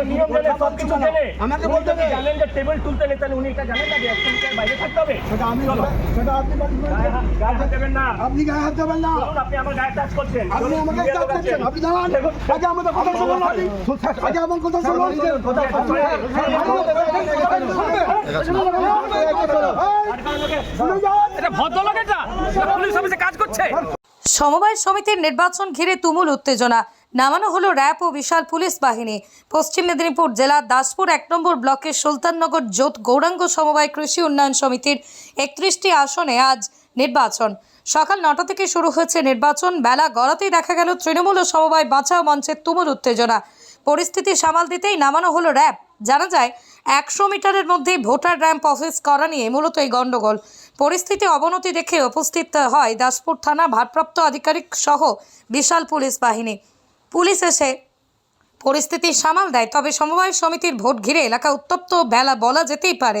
এগুলো নিয়ম জানে সব কিছু জানে আমাকে বলতে হবে। জানেন যে টেবিল তুলতে নেই তাহলে উনি এটা জানেন না যে একশো বাইরে থাকতে হবে সেটা আমি সেটা আপনি গায়ে হাত- দেবেন না আপনি গায়ে হাত দেবেন না আপনি আমার গায়ে টাচ করছেন আপনি আমাকে media করছেন আপনি দাঁড়ান আগে আমাদের কথা শুনুন আপনি আগে আমার কথা শুনুন শুনে এটা ভদ্রলোক এটা এটা পুলিশ অফিসে কাজ করছে সমবায় সমিতির নির্বাচন ঘিরে তুমুল উত্তেজনা নামানো হলো র্যাব ও বিশাল পুলিশ বাহিনী। পশ্চিম মেদিনীপুর জেলার দাসপুর এক নম্বর ব্লকের সুলতাননগর জোত গৌরাঙ্গ সমবায় কৃষি উন্নয়ন সমিতির একত্রিশটি আসনে আজ নির্বাচন। সকাল নটা থেকে শুরু হয়েছে নির্বাচন। বেলা গড়াতেই দেখা গেল তৃণমূল ও সমবায় বাঁচাও মঞ্চের তুমুল উত্তেজনা। পরিস্থিতি সামাল দিতেই নামানো হলো র্যাব। জানা যায়, একশো মিটারের মধ্যেই ভোটার র্যাম্প অফিস করা নিয়ে মূলত এই গণ্ডগোল। পরিস্থিতি অবনতি দেখে উপস্থিত হয় দাসপুর থানা ভারপ্রাপ্ত আধিকারিক সহ বিশাল পুলিশ বাহিনী। পুলিশ এসে পরিস্থিতি সামাল দেয় তবে সমবায় সমিতির ভোট ঘিরে এলাকা উত্তপ্ত বেলা বলা যেতেই পারে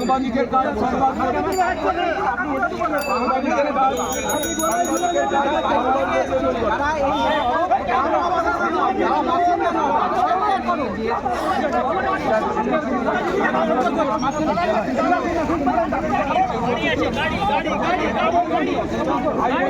সাংবাদিকের কাজ সাংবাদিকের কাজ সাংবাদিকের কাজ সংবাদ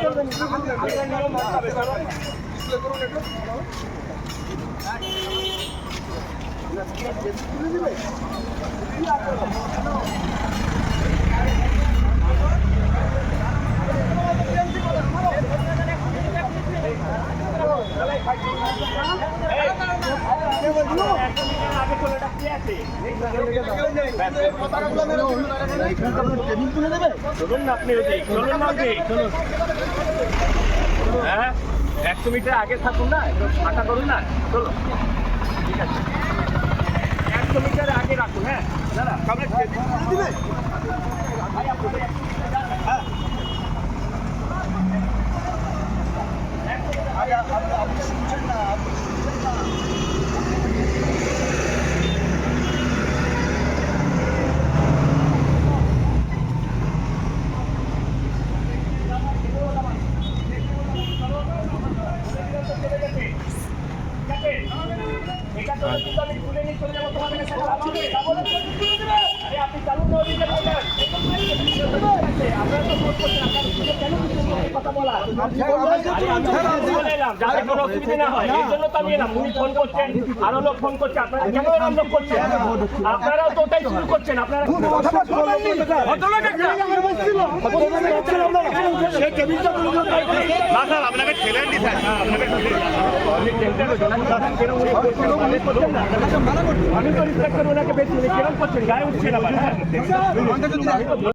চলুন একশো মিটার আগে থাকুন না ফাঁকা করুন না চলো ঠিক আছে একশো মিটার আগে রাখুন হ্যাঁ। দাদা তো কিন্তু আমি তুলে নিয়ে চলে যাব তোমাদের কাছে যাব না? আরে আপনি চালুন না ওদিকে বলেন। আপনারা তো ভোট করছেন, আপনারা সুযোগ কেন দিচ্ছেন না এই কথা বলার? আরে আমি তো বলে এলাম, যাতে কোনো অসুবিধা না হয়। এই জন্য তো আমি এলাম। উনি ফোন করছেন, আরও লোক ফোন করছে, আপনারা কেন এরকম লোক করছেন? আপনারাও তো ওটাই শুরু করছেন, আপনারা না, স্যার, আপনাকে নি, স্যার। নি। না, না? আমি তো ওনাকে বেশি কেরম করছেন গায়ে উঠছেন আবার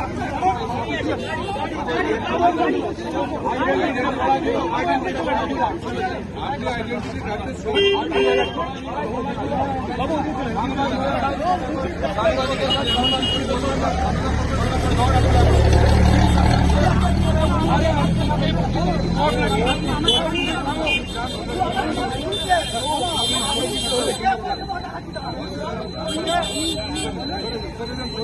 아이디어 হ্যাঁ